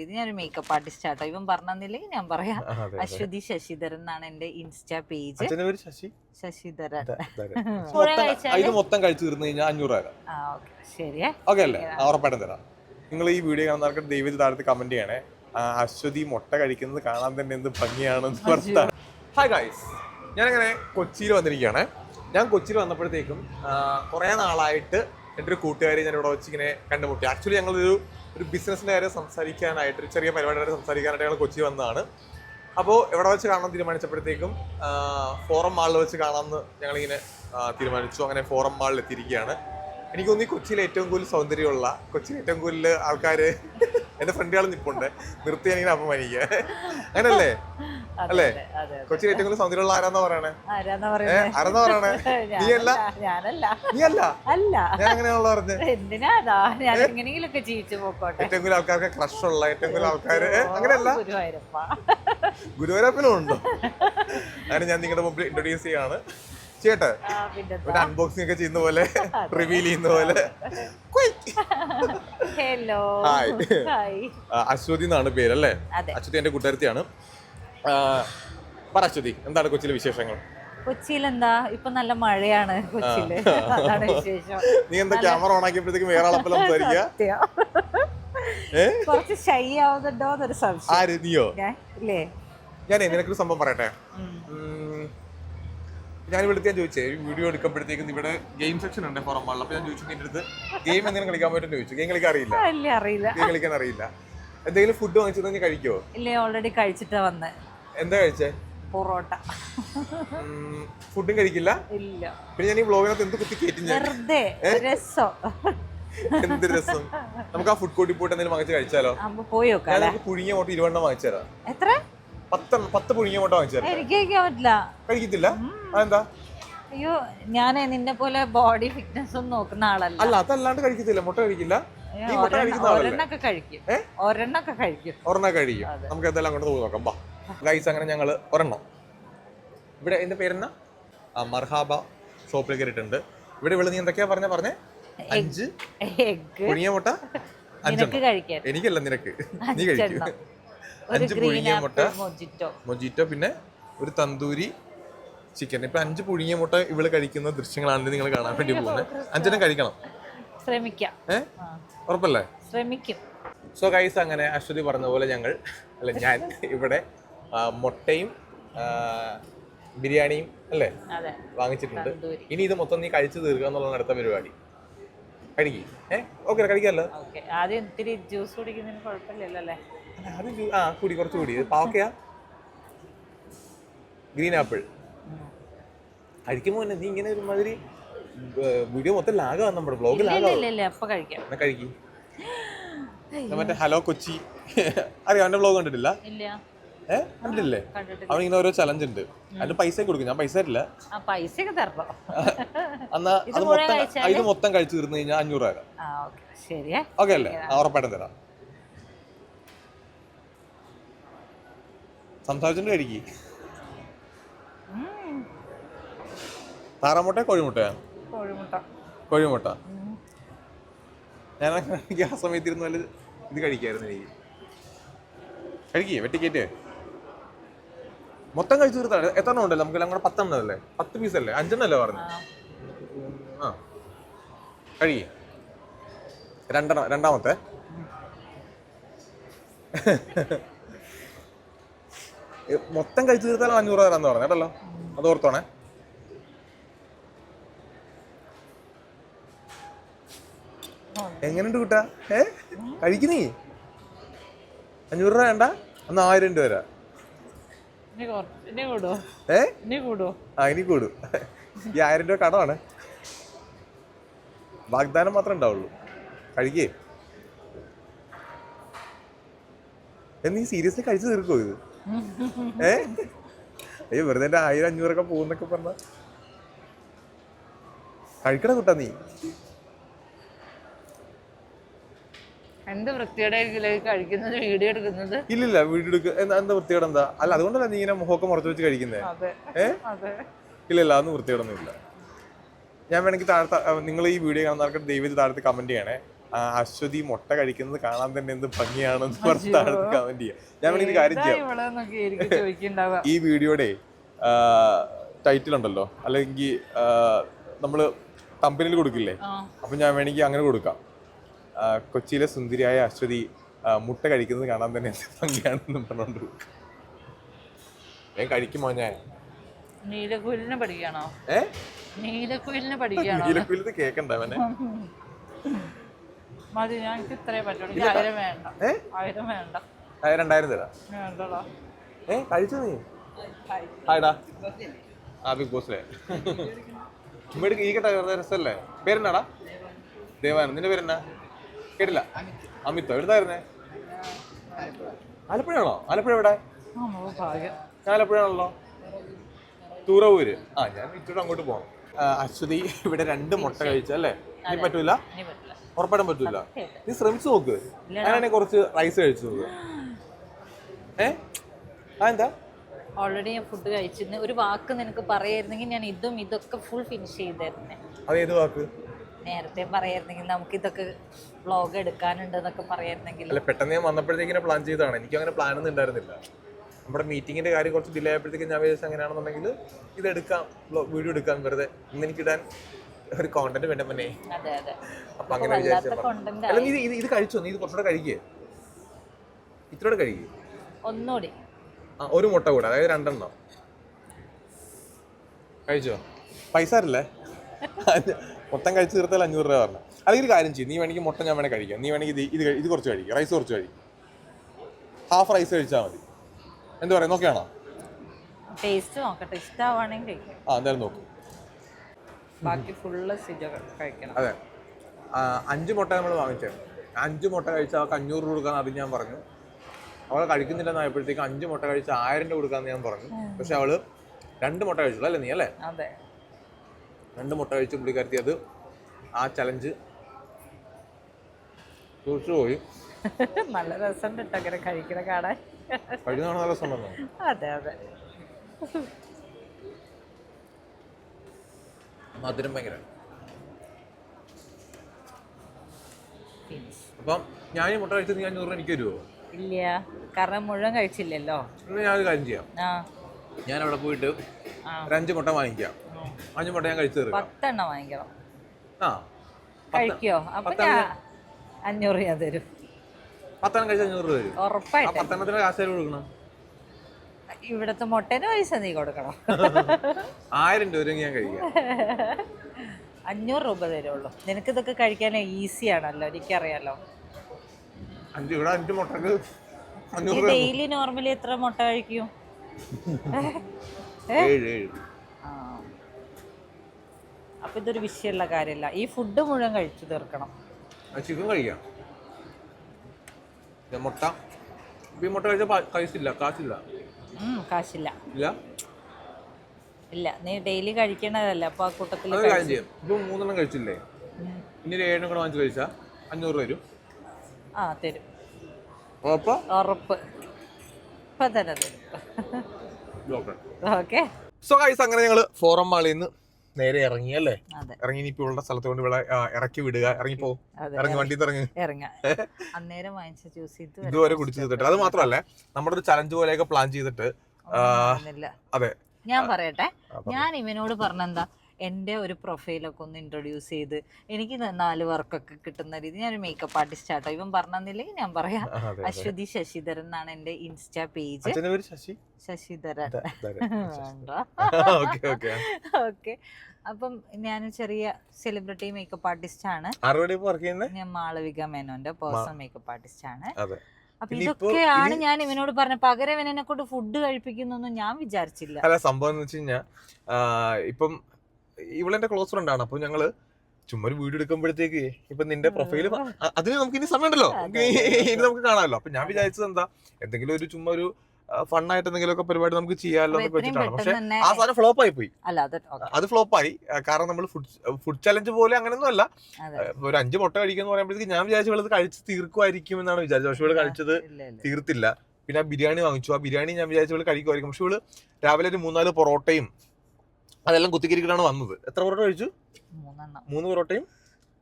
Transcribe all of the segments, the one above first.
ഇത് ഞാനൊരു makeup artist ആട്ടോ. ഇവൻ പറഞ്ഞില്ലെങ്കിൽ ഞാൻ പറയാം. അശ്വതി ശശിധരൻ എന്നാണ് എന്റെ ഇൻസ്റ്റാ പേജ്. ശശിധരൻ. ഇതാ. മൊത്തം- കഴിച്ചു തീർന്നു കഴിഞ്ഞാൽ അഞ്ഞൂറ് തരാം ആ ഓക്കെ. ശരിയേ. ഓക്കെ അല്ലേ? ഉറപ്പായിട്ടും തരാം. നിങ്ങൾ ഈ വീഡിയോ കാണുന്നവർക്ക് ദൈവത്തിൽ താഴത്ത് കമന്റ് ചെയ്യണേ. അശ്വതി മുട്ട കഴിക്കുന്നത് കാണാൻ തന്നെ എന്ത് ഭംഗിയാണെന്ന് പറഞ്ഞിട്ടാണ് ഹായ് ഗായ്സ് ഞാനങ്ങനെ കൊച്ചിയിൽ വന്നിരിക്കുകയാണ്. ഞാൻ കൊച്ചിയിൽ വന്നപ്പോഴത്തേക്കും കുറേ നാളായിട്ട് എന്റെ ഒരു കൂട്ടുകാരി ഞാൻ ഇവിടെ വെച്ച് ഇങ്ങനെ കണ്ടുമുട്ടി. ആക്ച്വലി ഞങ്ങളൊരു ഒരു ബിസിനസ്സിന്റെ കാര്യം സംസാരിക്കാനായിട്ട് ഒരു ചെറിയ പരിപാടിയുടെ സംസാരിക്കാനായിട്ട് ഞങ്ങൾ കൊച്ചി വന്നതാണ്. അപ്പോൾ എവിടെ വെച്ച് കാണാൻ തീരുമാനിച്ചപ്പോഴത്തേക്കും ഫോറം മാളിൽ വെച്ച് കാണാമെന്ന് ഞങ്ങളിങ്ങനെ തീരുമാനിച്ചു. അങ്ങനെ ഫോറം മാളിൽ എത്തിയിരിക്കുകയാണ് എനിക്ക് തോന്നി കൊച്ചിയിൽ ഏറ്റവും കൂടുതൽ സൗന്ദര്യമുള്ള കൊച്ചിയിൽ ഏറ്റവും കൂടുതൽ ആൾക്കാർ എന്റെ ഫ്രണ്ടുകൾ നിൽപ്പുണ്ട് നിർത്തി ഞാനിങ്ങനെ അപമാനിക്കുക. അങ്ങനല്ലേ? അല്ലേ? കൊച്ചിയിൽ ഏറ്റവും കൂടുതൽ സൗന്ദര്യമുള്ള ആരാന്നാ പറയണേ? ആരാന്നാ പറയണേ? നീയല്ല? ഞാനല്ല. നീ അല്ല. അല്ല ഞാൻ അങ്ങനെയാണല്ലോ പറഞ്ഞത് എന്തിനാതാ ഞാൻ എങ്ങനെയെങ്കിലൊക്കെ ജീവിച്ചു പോക്കോട്ടെ. ഏറ്റവും കൂടുതൽ ആൾക്കാർക്ക് ക്രഷ് ഉള്ള ഏറ്റവും കൂടുതൽ ആൾക്കാർ അങ്ങനെയല്ല ഓ, ഗുരുവായൂരപ്പ. ഗുരുവരപ്പനും ഉണ്ടോ? അങ്ങനെ ഞാൻ നിങ്ങളുടെ മുമ്പിൽ ഇൻട്രൊഡ്യൂസ് ചെയ്യാണ്. ചേട്ടെ ഒരു അൺബോക്സിംഗ് ഒക്കെ ചെയ്യുന്ന പോലെ റിവീൽ ചെയ്യുന്ന പോലെ. Hello hi. അശ്വതി എന്നാണ് പേര് അല്ലേ? അശ്വതി എന്റെ കൂട്ടുകാരത്തിയാണ്. പറ അശ്വതി എന്താണ് കൊച്ചിയിലെ വിശേഷങ്ങൾ? കൊച്ചിയിൽ എന്താ ഇപ്പൊ നല്ല മഴയാണ് കൊച്ചിയിൽ. അതാണ് വിശേഷം. നീ എന്താ ക്യാമറ ഓൺ ആക്കിയപ്പോഴത്തേക്കും വേറെ ആളപ്പം സംസാരിക്കുക. കുറച്ച് ഷൈ ആവുന്നുണ്ടോ എന്നൊരു സംശയം. ആര്? നീയോ? ഞാൻ ഇല്ലേ? ഞാൻ നിനക്കൊരു സംഭവം പറയട്ടെ. ഞാൻ ഇവിടുത്തെ ഞാൻ ചോദിച്ചേ വീഡിയോ എടുക്കുമ്പോഴത്തേക്കും ഇവിടെ ഗെയിം സെക്ഷൻ ഉണ്ട് ഫോറം വാളിൽ അപ്പൊ ഞാൻ ചോദിച്ചു നിന്റെ അടുത്ത് ഗെയിം എന്തെങ്കിലും കളിക്കാൻ പറ്റും? ചോദിച്ചു. ഗെയിം കളിക്കാൻ അറിയില്ല. അറിയില്ല. ഗെയിം കളിക്കാൻ അറിയില്ല. എന്തെങ്കിലും ഫുഡ് വാങ്ങിച്ചു തന്നെ കഴിക്കോ ഇല്ലേ ഓൾറെഡി കഴിച്ചിട്ടാ വന്ന്. എന്താ കഴിച്ചേ? പൊറോട്ട. ഫുഡും കഴിക്കില്ല? ഇല്ല. പിന്നെ ഞാൻ ഈ വ്ളോഗിനകത്ത് എന്ത് കുത്തി കേറ്റി ഞാൻ? വെറുതെ രസം. എന്ത് രസം? നമുക്ക് ആ ഫുഡ് കോർട്ടിൽ പോയിട്ട് എന്തെങ്കിലും വാങ്ങിച്ച് കഴിച്ചാലോ? പോയോ പുഴുങ്ങിയ മുട്ട ഇരുപതെണ്ണം വാങ്ങിച്ചു തരാം. എത്ര? പത്ത് പത്ത് പുഴുങ്ങിയ മുട്ട വാങ്ങിച്ചു തരാം. എനിക്ക് കഴിക്കാൻ പറ്റില്ല. കഴിക്കത്തില്ല? അതെന്താ? അയ്യോ ഞാൻ നിന്നെ പോലെ ബോഡി ഫിറ്റ്നസ് ഒന്നും നോക്കുന്ന ആളല്ല. അല്ല അതല്ലാണ്ട് കഴിക്കത്തില്ല. മുട്ട കഴിക്കില്ല. നീ മുട്ട കഴിക്കുന്ന ഒരെണ്ണൊക്കെ കഴിക്കും? ഒരെണ്ണൊക്കെ കഴിക്കും. ഒരെണ്ണം കഴിയും നമുക്ക് എന്തെല്ലാം അങ്ങോട്ട് പോയി നോക്കാം. ബാ. ഗൈസ് അങ്ങനെ ഞങ്ങൾ ഒരെണ്ണം. ഇവിടെ എന്റെ പേരെന്നാ? മർഹാബ ഷോപ്പിൽ കയറിയിട്ടുണ്ട്. ഇവിടെ ഇവിടെ നീ എന്തൊക്കെയാ പറഞ്ഞ? പറഞ്ഞേ? അഞ്ച്. പുഴിയ മുട്ട? അഞ്ചെണ്ണം. എനിക്കല്ല നിനക്ക്. നീ കഴിക്കും. അഞ്ച് പുഴുങ്ങിയ മുട്ട. മൊജിറ്റോ. പിന്നെ ഒരു തന്തൂരി ചിക്കൻ. ഇപ്പൊ അഞ്ച് പുഴുങ്ങിയ മുട്ട ഇവൾ കഴിക്കുന്ന ദൃശ്യങ്ങളാണ് നിങ്ങൾ കാണാൻ വേണ്ടി പോകുന്നത് അഞ്ചെണ്ണം കഴിക്കണം. ശ്രമിക്കാം. ഉറപ്പല്ലേ? ശ്രമിക്കും. സോ ഗൈസ് അങ്ങനെ അശ്വതി പറഞ്ഞ പോലെ ഞങ്ങൾ അല്ല ഞാൻ ഇവിടെ ആ, മുട്ടയും ആ, ബിരിയാണിയും അല്ലേ? അതെ. വാങ്ങിച്ചിട്ടുണ്ട്. തന്തൂരി. ഇനി ഇത് മൊത്തം നീ കഴിച്ചു തീർക്കുക എന്നുള്ളതാണ് അടുത്ത പരിപാടി. കഴിക്കും. ഏ? ഓക്കെ കഴിക്കാമല്ലോ? ഓക്കെ. ആദ്യം ഇത്തിരി ജ്യൂസ് കുടിക്കുന്നതിന് കുഴപ്പമില്ലല്ലോ അല്ലേ അല്ല, അത് ജൂ- ആ കൂടി കുറച്ച് കൂടി. ഇത് പാവക്കയാ ഗ്രീൻ ആപ്പിൾ. കഴിക്കുമ്പോൾ തന്നെ നീ ഇങ്ങനെ ഒരുമാതിരി വീഡിയോ മൊത്തം ലാഗാണ് നമ്മുടെ ബ്ലോഗ് ഇല്ല ആണ് ഇല്ല ഇല്ല അപ്പൊ കഴിക്കാം. മറ്റേ ഹലോ കൊച്ചി. അറിയാം അവന്റെ ബ്ലോഗ് കണ്ടിട്ടില്ല? ഇല്ല. ഏ കണ്ടിട്ടില്ലേ? ഇങ്ങനെ ഓരോ ചലഞ്ച് ഉണ്ട്. അതിന് പൈസ കൊടുക്കും. ഞാൻ പൈസ തരില്ല. തരണം. എന്നാ ഇത് അത് മൊത്തം ഇത് മൊത്തം കഴിച്ചു തീർന്നു കഴിഞ്ഞാൽ അഞ്ഞൂറ് തരാം ആ ഓക്കെ. അല്ലേ? ഉറപ്പായിട്ടും തരാം. സംസാരിച്ചിട്ട് കഴിക്കി. താറാമുട്ട കോഴിമുട്ടയാ? കോഴിമുട്ട. കോഴിമുട്ട. ഞാൻ എനിക്ക് ആ സമയത്ത് ഇരുന്ന് നല്ല ഇത് കഴിക്കായിരുന്നു എനിക്ക്. കഴിക്കേ വെട്ടിക്കേറ്റ്. മൊത്തം കഴിച്ചു തീർത്താണ് എത്ര എണ്ണം ഉണ്ടല്ലോ? നമുക്ക് കൂടെ പത്തെണ്ണം അല്ലേ? പത്ത് പീസ് അല്ലേ? അഞ്ചെണ്ണം അല്ലേ പറഞ്ഞു? ആ. കഴിയേ രണ്ടെണ്ണം രണ്ടാമത്തെ. മൊത്തം കഴിച്ചു തീർത്താലും അഞ്ഞൂറ് തരാന്ന് പറഞ്ഞു കേട്ടല്ലോ? അത് ഓർത്തോണേ എങ്ങനെയുണ്ട് കൂട്ടാ? ഏ? കഴിക്കുന്നേ? അഞ്ഞൂറ് രൂപ വേണ്ട. എന്നാ ആയിരം രൂപ വരാ ഏ? ആ ഇനി കൂടും. ഈ ആയിരം രൂപ കടമാണ്. വാഗ്ദാനം മാത്രമേ ഉണ്ടാവുള്ളൂ. കഴിക്കേ? നീ സീരിയസ്ലി കഴിച്ചു തീർക്കോ ഇത്? ഏ? അയ്യോ വെറുതെ എന്റെ ആയിരം അഞ്ഞൂറൊക്കെ പോകുന്നൊക്കെ പറഞ്ഞ. കഴിക്കണ കുട്ടാ നീ. എന്ത് വൃത്തിയുടെ കഴിക്കുന്നത്? വീഡിയോ എടുക്കുന്നത്? ഇല്ലില്ല വീഡിയോ എടുക്ക എന്താ വൃത്തികേട് എന്താ അല്ല അതുകൊണ്ടല്ല നീ ഇങ്ങനെ മുഖമൊക്കെ മുറച്ച് വെച്ച് കഴിക്കുന്നേ? ഇല്ലില്ല അതൊന്നും വൃത്തികേടൊന്നും ഇല്ല ഞാൻ വേണമെങ്കിൽ താഴത്തെ നിങ്ങൾ ഈ വീഡിയോ കാണുന്നവർക്ക് ദൈവത്തിൽ താഴത്ത് കമന്റ് ചെയ്യണേ. അശ്വതി മുട്ട കഴിക്കുന്നത് കാണാൻ തന്നെ എന്ത് ഭംഗിയാണെന്ന് പറഞ്ഞ് താഴത്ത് കമന്റ് ചെയ്യാം. ഞാൻ വേണമെങ്കിൽ കാര്യം ചെയ്യാം. ഈ വീഡിയോയുടെ ടൈറ്റിൽ ഉണ്ടല്ലോ. അല്ലെങ്കിൽ നമ്മൾ കമ്പനിയിൽ കൊടുക്കില്ലേ? അപ്പൊ ഞാൻ വേണമെങ്കിൽ അങ്ങനെ കൊടുക്കാം. കൊച്ചിയിലെ സുന്ദരിയായ അശ്വതി മുട്ട കഴിക്കുന്നത് കാണാൻ തന്നെ ഭംഗിയാണെന്ന് പറഞ്ഞുകൊണ്ട് ഞാൻ കഴിക്കുമോ ഞാൻ നീലക്കുയിലിനെ പഠിക്കണോ ഏ? നീലക്കുയിലിനെ പഠിക്കണോ നീലക്കുയിലിന് കേക്കണ്ട അവനെ. മതി ഞങ്ങൾക്ക് ഇത്രേ പറ്റുള്ളൂ. ആയിരം വേണ്ട. ഏ? ആയിരം വേണ്ട. രണ്ടായിരം തരാം. വേണ്ടടാ. ഏ കഴിച്ചു നീ? ഹായ്ടാ ആ ബിഗ് ബോസിലെ. ചുമ്മാ ഈ കേട്ടാ വെറുതെ രസമല്ലേ? പേരെന്നാടാ? ദേവാനന്ദ് നിന്റെ പേരെന്നാ? കേട്ടില്ല. അമിത്തോ എവിടുന്നായിരുന്നേ ആലപ്പുഴയാണോ? ആലപ്പുഴ എവിടെ? ഞാൻ ആലപ്പുഴയാണല്ലോ. തൂറവൂര്. ആ ഞാൻ ഇച്ചിരി അങ്ങോട്ട് പോകണം അശ്വതി ഇവിടെ രണ്ട് മുട്ട കഴിച്ച അല്ലേ? ഇനി പറ്റൂല? ഉറപ്പായിട്ടും പറ്റൂല. നീ ശ്രമിച്ചു നോക്ക്. ഞാനാണെങ്കിൽ കുറച്ച് റൈസ് കഴിച്ചു നോക്ക്. ഏ? എന്താ? ഓൾറെഡി ഞാൻ ഫുഡ് കഴിച്ചിരുന്നു. ഒരു വാക്ക് നിനക്ക് പറയായിരുന്നെങ്കിൽ ഞാൻ ഇതും ഇതൊക്കെ ഫുൾ ഫിനിഷ് ചെയ്തായിരുന്നേ അതേത് വാക്ക്? നേരത്തെ പറയായിരുന്നെങ്കിൽ നമുക്ക് ഇതൊക്കെ വ്ലോഗ് എടുക്കാനുണ്ട് എന്നൊക്കെ പറയായിരുന്നെങ്കിൽ. അല്ല പെട്ടെന്ന് ഞാൻ വന്നപ്പോഴത്തേക്കിനെ പ്ലാൻ ചെയ്തതാണ്. എനിക്ക് അങ്ങനെ പ്ലാൻ ഒന്നും ഉണ്ടായിരുന്നില്ല. നമ്മുടെ മീറ്റിങ്ങിന്റെ കാര്യം കുറച്ച് ഡിലേ ആയപ്പോഴത്തേക്കും ഞാൻ വിചാരിച്ചു അങ്ങനെയാണെന്നുണ്ടെങ്കിൽ ഇത് എടുക്കാം വീഡിയോ എടുക്കാം വെറുതെ. ഇന്ന് എനിക്ക് ഇടാൻ ഒരു കോണ്ടന്റ് വേണ്ട മുന്നേ അപ്പൊ അങ്ങനെ അല്ലെങ്കിൽ വിചാരിച്ചു ഇത് ഇത് കഴിച്ചോ? നീ ഇത് കുറച്ചുകൂടെ കഴിക്കേ. ഇത്രയോടെ കഴിക്കേ. ഒന്നുകൂടി. ആ ഒരു മുട്ട കൂടെ അതായത് രണ്ടെണ്ണം. കഴിച്ചോ? പൈസ അല്ലേ മൊത്തം കഴിച്ച് തീർത്താൽ അഞ്ഞൂറ് രൂപ പറഞ്ഞു. അല്ലെങ്കിൽ ഒരു കാര്യം ചെയ്യും. നീ വേണമെങ്കിൽ മുട്ട ഞാൻ വേണമെങ്കിൽ കഴിക്കാം. നീ വേണമെങ്കിൽ ഇത് ഇത് ഇത് കുറച്ച് കഴിക്കും. റൈസ് കുറച്ച് കഴിക്കും. ഹാഫ് റൈസ് കഴിച്ചാൽ മതി. എന്ത് പറയാം? നോക്കിയാണോ? ടേസ്റ്റ് നോക്കട്ടെ. ഇഷ്ടമാവാണെങ്കിൽ കഴിക്കാം. ആ എന്തായാലും നോക്കും. ബാക്കി ഫുള്ള് കഴിക്കണം. അതെ. അഞ്ച് മുട്ട നമ്മൾ വാങ്ങിച്ചത് അഞ്ച് മുട്ട കഴിച്ചാൽ അവൾക്ക് അഞ്ഞൂറ് രൂപ കൊടുക്കാന്ന് അത് ഞാൻ പറഞ്ഞു. അവൾ കഴിക്കുന്നില്ലെന്ന് ആയപ്പോഴത്തേക്ക് അഞ്ച് മുട്ട കഴിച്ച ആയിരം രൂപ കൊടുക്കാന്ന് ഞാൻ പറഞ്ഞു. പക്ഷെ അവൾ രണ്ട് മുട്ട കഴിച്ചുള്ളൂ. അല്ലേ നീ? അല്ലേ? അതെ. രണ്ട് മുട്ട കഴിച്ച് പുള്ളിക്കാരത്തി അത് ആ ചലഞ്ച് സൂക്ഷിച്ചു പോയി. നല്ല രസമുണ്ട് കേട്ടോ അങ്ങനെ കഴിക്കണ കാണാൻ. കഴിക്കുന്നതാണ് നല്ല രസമുണ്ടെന്നോ അതെ അതെ. മധുരം ഭയങ്കര. അപ്പം ഞാൻ ഈ മുട്ട കഴിച്ചത് ഞാൻ നൂറ് എനിക്ക് തരുമോ ഇല്ല. കാരണം മുഴുവൻ കഴിച്ചില്ലല്ലോ. ഞാൻ ഞാനൊരു കാര്യം ചെയ്യാം. ഞാൻ അവിടെ പോയിട്ട് ഒരു അഞ്ച് മുട്ട വാങ്ങിക്കാം. അഞ്ച് മുട്ട ഞാൻ കഴിച്ചു തീർക്കാം. പത്തെണ്ണം വാങ്ങിക്കണം. ആ കഴിക്കോ? അപ്പൊ ഞാൻ അഞ്ഞൂറ് ഞാൻ തരും. പത്തെണ്ണം കഴിച്ച അഞ്ഞൂറ് രൂപ തരും. ഉറപ്പായിട്ട്. പത്തെണ്ണത്തിന് കാശ് കൊടുക്കണം? ഇവിടുത്തെ മുട്ടേന് പൈസ നീ കൊടുക്കണം. ആയിരം രൂപ ഞാൻ കഴിക്കാം. അഞ്ഞൂറ് രൂപ തരുള്ളൂ. നിനക്ക് ഇതൊക്കെ കഴിക്കാൻ ഈസി ആണല്ലോ എനിക്കറിയാലോ. അഞ്ച് ഇവിടെ അഞ്ച് മുട്ടക്ക് ഡെയിലി നോർമലി എത്ര മുട്ട കഴിക്കും? ഏഴ് ഏഴ്. അപ്പൊ ഇതൊരു വിഷയമുള്ള കാര്യമല്ല. ഈ ഫുഡ് മുഴുവൻ കഴിച്ചു തീർക്കണം. ചിക്കൻ കഴിക്കാം. മുട്ട. ഈ മുട്ട കഴിച്ചാൽ കാശില്ല ഉം, കാശില്ല ഇല്ല? ഇല്ല നീ ഡെയിലി കഴിക്കണതല്ല അപ്പോൾ ആ കൂട്ടത്തിൽ അതൊരു കാര്യം ചെയ്യാം. ഇപ്പൊ മൂന്നെണ്ണം കഴിച്ചില്ലേ? ഇനി ഏഴെണ്ണം കൂടെ വാങ്ങിച്ച് കഴിച്ചാൽ അഞ്ഞൂറ് തരും ആ തരും. ഉറപ്പ്? ഉറപ്പ്. ഇപ്പൊ തന്നെ തരും. ഓക്കെ. സോ ഗൈസ് അങ്ങനെ ഞങ്ങൾ ഫോറം മാളിൽ നിന്ന് നേരെ ഇറങ്ങി അല്ലേ? ഇറങ്ങി ഇനി ഉള്ള സ്ഥലത്ത് കൊണ്ട് ഇവിടെ ഇറക്കി വിടുക. ഇറങ്ങി പോ. ഇറങ്ങി വണ്ടി ഇറങ്ങി. ഇറങ്ങ. അന്നേരം വാങ്ങിച്ച ജ്യൂസ് ഇത് വരെ ഇതുവരെ കുടിച്ചു തീർത്തിട്ട്. അത് മാത്രമല്ല നമ്മുടെ ഒരു ചലഞ്ച് പോലെയൊക്കെ പ്ലാൻ ചെയ്തിട്ട് അതെ. ഞാൻ പറയട്ടെ. ഞാൻ ഇവനോട് പറഞ്ഞെന്താ? എന്റെ ഒരു പ്രൊഫൈലൊക്കെ ഒന്ന് ഇൻട്രൊഡ്യൂസ് ചെയ്ത് എനിക്ക് നാല് വർക്കൊക്കെ കിട്ടുന്ന രീതി ഞാനൊരു മേക്കപ്പ് ആർട്ടിസ്റ്റ് ആട്ടോ. ഇവൻ പറഞ്ഞില്ലെങ്കിൽ ഞാൻ പറയാം. അശ്വതി ശശിധരൻ എന്നാണ് എന്റെ ഇൻസ്റ്റാ പേജ് ശശിധരൻ. ഓക്കെ അപ്പം ഞാൻ ചെറിയ സെലിബ്രിറ്റി മേക്കപ്പ് ആർട്ടിസ്റ്റ് ആണ്. ഞാൻ മാളവിക മേനോന്റെ പേഴ്സണൽ മേക്കപ്പ് ആർട്ടിസ്റ്റ് ആണ്. അപ്പൊ ഇതൊക്കെയാണ് ഞാൻ ഇവനോട് പറഞ്ഞ പകരം ഇവൻ എന്നെ കൊണ്ട് ഫുഡ് കഴിപ്പിക്കുന്നൊന്നും ഞാൻ വിചാരിച്ചില്ല. അല്ല സംഭവം എന്ന് വെച്ച് കഴിഞ്ഞാൽ ഇപ്പം ഇവളെന്റെ ക്ലോസ് ഫ്രണ്ട് ആണ്. അപ്പൊ ഞങ്ങൾ ചുമ്മാ ഒരു വീഡിയോ എടുക്കുമ്പോഴത്തേക്ക് ഇപ്പൊ നിന്റെ പ്രൊഫൈൽ അതിന് നമുക്ക് ഇനി സമയമുണ്ടല്ലോ. ഇനി നമുക്ക് കാണാമല്ലോ. അപ്പൊ ഞാൻ വിചാരിച്ചത് എന്താ എന്തെങ്കിലും ഒരു ചുമ്മാ ഒരു ഫണ്ണായിട്ട് എന്തെങ്കിലുമൊക്കെ പരിപാടി നമുക്ക് ചെയ്യാമല്ലോ എന്നൊക്കെ വെച്ചിട്ടാണ്. പക്ഷെ ആ സാധനം ഫ്ലോപ്പ് ആയി പോയി. അത് ഫ്ലോപ്പ് ആയി. കാരണം നമ്മൾ ഫുഡ് ഫുഡ് ചലഞ്ച് പോലെ അങ്ങനെയൊന്നും അല്ല. ഒരു അഞ്ച് മുട്ട കഴിക്കുന്ന പറയുമ്പോഴത്തേക്ക് ഞാൻ വിചാരിച്ചു ഇവളത് കഴിച്ച് തീർക്കുമായിരിക്കും എന്നാണ് വിചാരിച്ചത്. പക്ഷെ ഇവൾ കഴിച്ചത് തീർത്തില്ല. പിന്നെ ബിരിയാണി വാങ്ങിച്ചു. ആ ബിരിയാണി ഞാൻ വിചാരിച്ചു കഴിക്കുമായിരിക്കും. പക്ഷെ ഇവൾ രാവിലെ ഒരു മൂന്നാൽ പൊറോട്ടയും അതെല്ലാം കുത്തിക്കിരിക്കലാണ് വന്നത്. എത്ര പൊറോട്ട കഴിച്ചു? മൂന്നെണ്ണം. മൂന്ന് പൊറോട്ടയും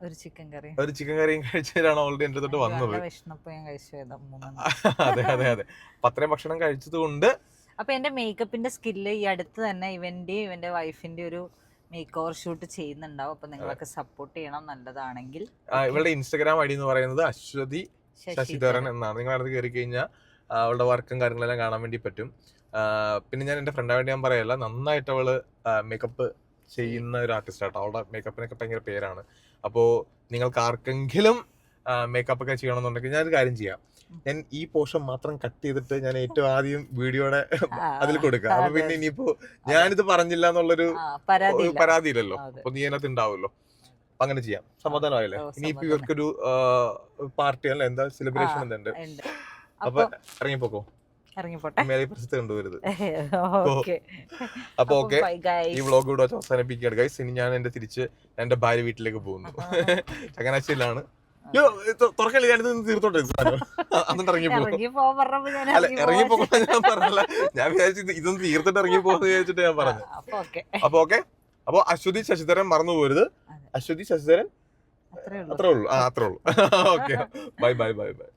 ഒരു ചിക്കൻ കറി ഒരു ചിക്കൻ കറിയും കഴിച്ചിട്ടാണ് ഓൾറെഡി എന്റെ തൊട്ട് വന്നത്. അതെ അതെ അതെ. അത്രയും ഭക്ഷണം കഴിച്ചത് കൊണ്ട് അപ്പൊ എന്റെ മേക്കപ്പിന്റെ സ്കില്ല് ഈ അടുത്ത് തന്നെ ഇവന്റെയും ഇവന്റെ വൈഫിന്റെ ഒരു മേക്ക് ഓവർ ഷൂട്ട് ചെയ്യുന്നുണ്ടാവും. അപ്പൊ നിങ്ങളൊക്കെ സപ്പോർട്ട് ചെയ്യണം നല്ലതാണെങ്കിൽ. ഇവളുടെ ഇൻസ്റ്റാഗ്രാം ഐഡി എന്ന് പറയുന്നത് അശ്വതി ശശിധരൻ. എന്നാണ്. നിങ്ങൾ അടുത്ത് കയറി കഴിഞ്ഞാൽ അവളുടെ വർക്കും കാര്യങ്ങളെല്ലാം കാണാൻ വേണ്ടി പറ്റും. പിന്നെ ഞാൻ എന്റെ ഫ്രണ്ടാ വേണ്ടി ഞാൻ പറയല്ല നന്നായിട്ട് അവൾ മേക്കപ്പ് ചെയ്യുന്ന ഒരു ആർട്ടിസ്റ്റ് ആട്ടോ. അവളുടെ മേക്കപ്പിനൊക്കെ ഭയങ്കര പേരാണ്. അപ്പോൾ നിങ്ങൾക്ക് ആർക്കെങ്കിലും മേക്കപ്പ് ഒക്കെ ചെയ്യണമെന്നുണ്ടെങ്കിൽ ഞാനൊരു കാര്യം ചെയ്യാം. ഞാൻ ഈ പോർഷൻ മാത്രം കട്ട് ചെയ്തിട്ട് ഞാൻ ഏറ്റവും ആദ്യം വീഡിയോയുടെ അതിൽ കൊടുക്കാം അപ്പൊ പിന്നെ ഇനിയിപ്പോ ഞാനിത് പറഞ്ഞില്ല എന്നുള്ളൊരു പരാതി ഇല്ലല്ലോ പരാതിയില്ലല്ലോ. അപ്പൊ നീ അതിനകത്ത് ഉണ്ടാവുമല്ലോ അങ്ങനെ ചെയ്യാം. സമാധാനമായില്ലേ? ഇനിയിപ്പോ. ഇവർക്കൊരു പാർട്ടി അല്ല? എന്താ? സെലിബ്രേഷൻ എന്തുണ്ട്? അപ്പൊ ഇറങ്ങിപ്പോക്കോ? ഇറങ്ങിപ്പോട്ടെ. അപ്പൊ ഓക്കെ. ഈ വ്ളോഗ് ഇവിടെ അവസാനിപ്പിക്കുകയാണ്. ഗൈസ് ഇനി ഞാൻ എന്റെ തിരിച്ച് എന്റെ ഭാര്യ വീട്ടിലേക്ക് പോകുന്നു. ചങ്ങനാശ്ശേരിയിലാണ്. തുറക്കല്ലേ? ഞാനിത് തീർത്തോട്ടെ ഇറങ്ങി പോകും. ഇറങ്ങി ഞാൻ അല്ല ഇറങ്ങി ഇറങ്ങി ഞാൻ പറഞ്ഞല്ല. ഞാൻ വിചാരിച്ചു ഇതൊന്ന് തീർത്തിട്ട് ഇറങ്ങി പോകുന്ന വിചാരിച്ചിട്ട് ഞാൻ പറഞ്ഞു അപ്പൊ ഓക്കെ. അപ്പൊ അശ്വതി ശശിധരൻ മറന്നു പോരുത്. അശ്വതി ശശിധരൻ അത്രേ ഉള്ളൂ. ആ അത്രേ ഉള്ളൂ. Okay. Bye bye bye bye